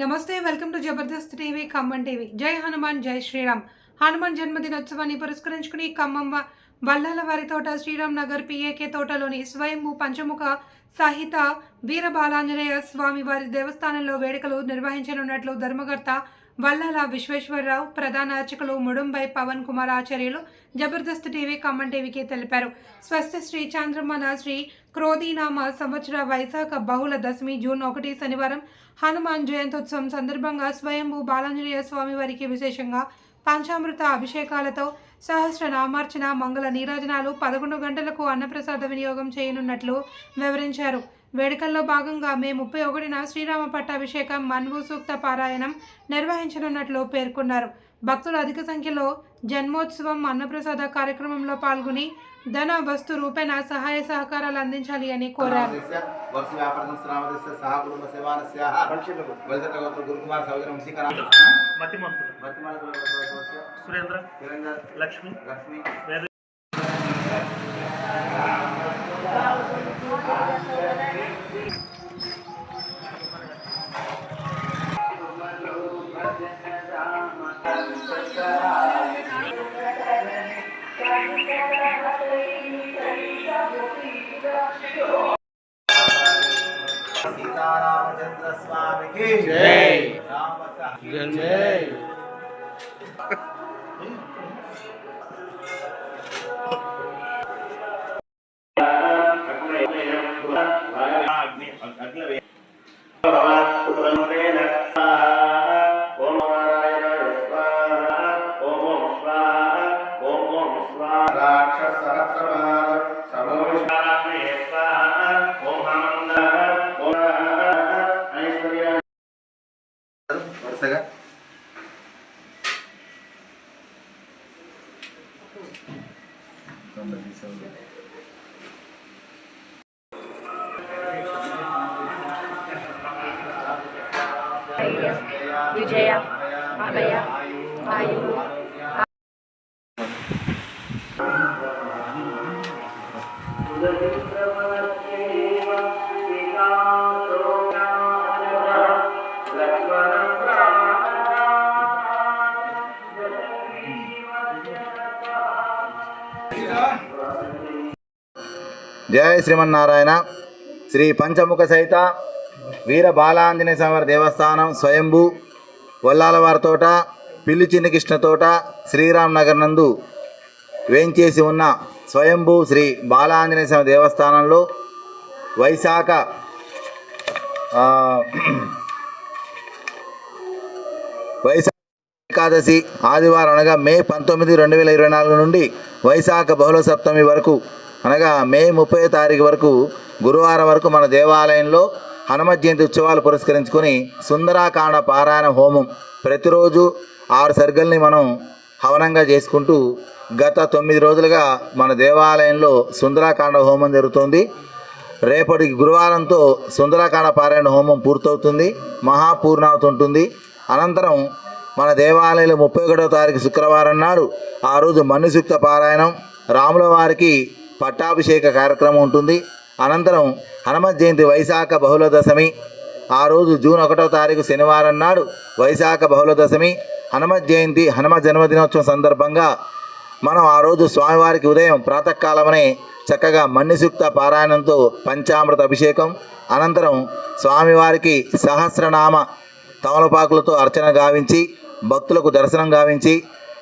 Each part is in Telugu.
నమస్తే welcome to Jabardasth TV Khammam TV. జై హనుమాన్ జై శ్రీరామ్. హనుమాన్ జన్మదినోత్సవాన్ని పురస్కరించుకుని ఖమ్మం వల్లాల వారి తోట శ్రీరామ్ నగర్ పిఏకే తోటలోని స్వయంభూ పంచముఖ సహిత వీర బాలాంజనేయ స్వామి వారి దేవస్థానంలో వేడుకలు నిర్వహించనున్నట్లు ధర్మకర్త వల్లాల విశ్వేశ్వరరావు ప్రధాన అర్చకులు ముడుంబై పవన్ కుమార్ ఆచార్యులు జబర్దస్త్ టీవీ ఖమ్మం టీవీకి తెలిపారు. స్వస్థ శ్రీ చాంద్రమ్మన శ్రీ క్రోధీనామ సంవత్సర వైశాఖ బహుళ దశమి జూన్ ఒకటి శనివారం హనుమాన్ జయంతోత్సవం సందర్భంగా స్వయంభూ బాలాంజనేయ స్వామి వారికి విశేషంగా పంచామృత అభిషేకాలతో సహస్ర నామార్చన మంగళ నీరాజనాలు పదకొండు గంటలకు అన్నప్రసాద వినియోగం చేయనున్నట్లు వివరించారు. వేడుకల్లో భాగంగా మే ముప్పై ఒకటిన శ్రీరామ పట్టాభిషేకం మన్వు సూక్త పారాయణం నిర్వహించనున్నట్లు పేర్కొన్నారు. భక్తులు అధిక సంఖ్యలో జన్మోత్సవం అన్నప్రసాద కార్యక్రమంలో పాల్గొని ధన వస్తు రూపేణ సహాయ సహకారాలు అందించాలి అని కోరారు. సహా కుటుంబ श्रावणस्य सह कुटुंब सेवानस्य वैद्यगोत्र गुरुकुमार सौजन्य वंशीकरा మతిమంతులు वर्तमान कुलगोत्रस्य సురేంద్ర निरंजन లక్ష్మి लक्ष्मी వేద सीतारामचंद्र स्वामी की जय జై అగ్ని అగ్ని విజయ అభయ వాయు జయ శ్రీమన్నారాయణ శ్రీ పంచముఖ సహిత వీర బాలాంజనేయ స్వామివారి దేవస్థానం స్వయంభూ వల్లాలవారి తోట పిల్లి చిన్నకృష్ణ తోట శ్రీరామ్ నగర్ నందు వేంచేసి ఉన్న స్వయంభూ శ్రీ బాలాంజనేయ స్వామి దేవస్థానంలో వైశాఖ వైశాఖ ఏకాదశి ఆదివారం అనగా మే పంతొమ్మిది రెండు వేల ఇరవై నాలుగు నుండి వైశాఖ బహుళ సప్తమి వరకు అనగా మే ముప్పై తారీఖు వరకు గురువారం వరకు మన దేవాలయంలో హనుమ జయంతి ఉత్సవాలు పురస్కరించుకొని సుందరాకాండ పారాయణ హోమం ప్రతిరోజు ఆరు సర్గల్ని మనం హవనంగా చేసుకుంటూ గత తొమ్మిది రోజులుగా మన దేవాలయంలో సుందరాకాండ హోమం జరుగుతుంది. రేపటి గురువారంతో సుందరాకాండ పారాయణ హోమం పూర్తవుతుంది. మహాపూర్ణావతి ఉంటుంది. అనంతరం మన దేవాలయంలో ముప్పై ఒకటో తారీఖు శుక్రవారం నాడు ఆ రోజు మన్నుసూక్త పారాయణం. రాముల వారికి పట్టాభిషేక కార్యక్రమం ఉంటుంది. అనంతరం హనుమత్ జయంతి వైశాఖ బహుళ దశమి ఆ రోజు జూన్ ఒకటో తారీఖు శనివారం నాడు వైశాఖ బహుళ దశమి హనుమత్ జయంతి హనుమ జన్మదినోత్సవం సందర్భంగా మనం ఆ రోజు స్వామివారికి ఉదయం ప్రాతకాలమనే చక్కగా మన్నిసూక్త పారాయణంతో పంచామృత అభిషేకం అనంతరం స్వామివారికి సహస్రనామ తమలపాకులతో అర్చన గావించి భక్తులకు దర్శనం గావించి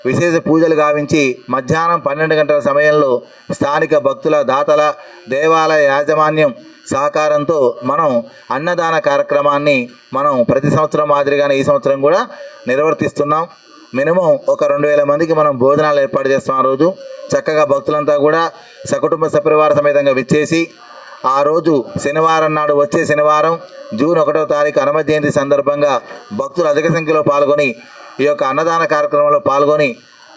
విశేష పూజలు గావించి మధ్యాహ్నం పన్నెండు గంటల సమయంలో స్థానిక భక్తుల దాతల దేవాలయ యాజమాన్యం సహకారంతో మనం అన్నదాన కార్యక్రమాన్ని మనం ప్రతి సంవత్సరం మాదిరిగానే ఈ సంవత్సరం కూడా నిర్వర్తిస్తున్నాం. మినిమం ఒక రెండు వేల మందికి మనం భోజనాలు ఏర్పాటు చేస్తాం ఆ రోజు. చక్కగా భక్తులంతా కూడా సకుటుంబ సపరివార సమేతంగా విచ్చేసి ఆ రోజు శనివారం నాడు వచ్చే శనివారం జూన్ ఒకటో తారీఖు హనుమ జయంతి సందర్భంగా భక్తులు అధిక సంఖ్యలో పాల్గొని ఈ యొక్క అన్నదాన కార్యక్రమంలో పాల్గొని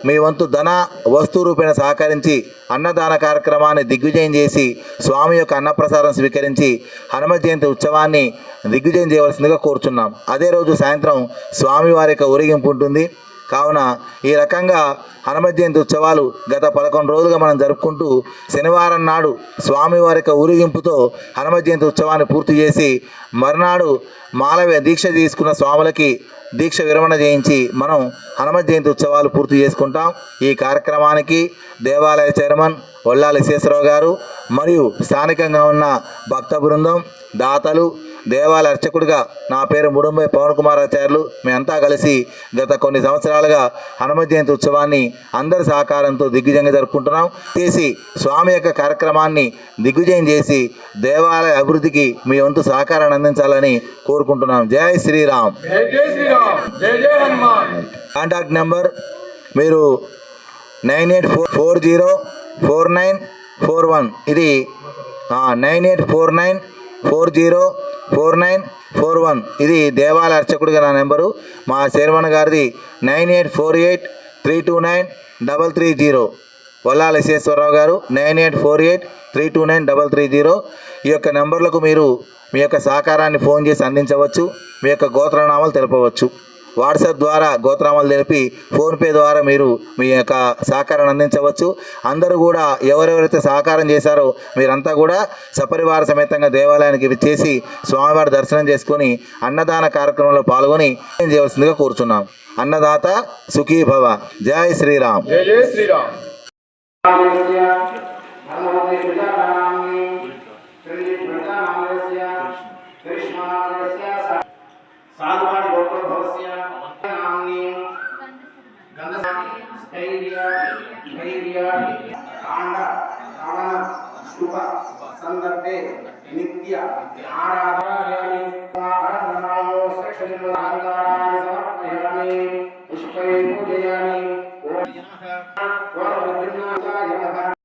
మీ వంతు ధన వస్తు రూపేణ సహకరించి అన్నదాన కార్యక్రమాన్ని దిగ్విజయం చేసి స్వామి యొక్క అన్నప్రసారం స్వీకరించి హనుమ జయంతి ఉత్సవాన్ని దిగ్విజయం చేయవలసిందిగా కోరుచున్నాం. అదే రోజు సాయంత్రం స్వామివారి యొక్క ఊరేగింపు ఉంటుంది. కావున ఈ రకంగా హనుమ జయంతి ఉత్సవాలు గత పదకొండు రోజులుగా మనం జరుపుకుంటూ శనివారం నాడు స్వామివారి యొక్క ఊరేగింపుతో హనుమ జయంతి ఉత్సవాన్ని పూర్తి చేసి మర్నాడు మాలవ్య దీక్ష తీసుకున్న స్వాములకి దీక్ష విరమణ చేయించి మనం హనుమ జయంతి ఉత్సవాలు పూర్తి చేసుకుంటాం. ఈ కార్యక్రమానికి దేవాలయ చైర్మన్ వల్లాలి శేషరావు గారు మరియు స్థానికంగా ఉన్న భక్త బృందం దాతలు దేవాలయ అర్చకుడిగా నా పేరు ముడుంబై పవన్ కుమార్ ఆచార్యులు. మేమంతా కలిసి గత కొన్ని సంవత్సరాలుగా హనుమ జయంతి ఉత్సవాన్ని అందరి సహకారంతో దిగ్విజయంగా జరుపుకుంటున్నాం. చేసి స్వామి యొక్క కార్యక్రమాన్ని దిగ్విజయం చేసి దేవాలయ అభివృద్ధికి మీ వంతు సహకారాన్ని అందించాలని కోరుకుంటున్నాం. జై శ్రీరామ్. కాంటాక్ట్ నెంబర్ మీరు nine eight four four zero four nine four one. ఇది nine eight four nine four zero four nine four one. ఇది దేవాలయ అర్చకుడిగా నా నెంబరు. మా చైర్మన్ గారిది nine eight four eight three two nine double three zero. Vallala Visweswararao గారు nine eight four eight three two nine double three zero. ఈ యొక్క నెంబర్లకు మీరు మీ యొక్క సహకారాన్ని ఫోన్ చేసి అందించవచ్చు. మీ యొక్క గోత్రనామాలు తెలపవచ్చు. వాట్సాప్ ద్వారా గోత్రామాలు తెలిపి ఫోన్పే ద్వారా మీరు మీ యొక్క సహకారాన్ని అందించవచ్చు. అందరూ కూడా ఎవరెవరైతే సహకారం చేశారో మీరంతా కూడా సపరివార సమేతంగా దేవాలయానికి విచ్చేసి స్వామివారి దర్శనం చేసుకొని అన్నదాన కార్యక్రమంలో పాల్గొని ఏం చేయవలసిందిగా కోరుచున్నాం. అన్నదాత సుఖీ భవ జై శ్రీరామ్. జై జై శ్రీరామ్. సాధువాడి శుభ సందర్భే నిత్య ఆరాధనాయామి ఆరాధనాయో శ్రేష్ఠజన్మదాంగారాన్ని సమర్పయామి పుష్పై పూజయామి ఓం నమః ఓం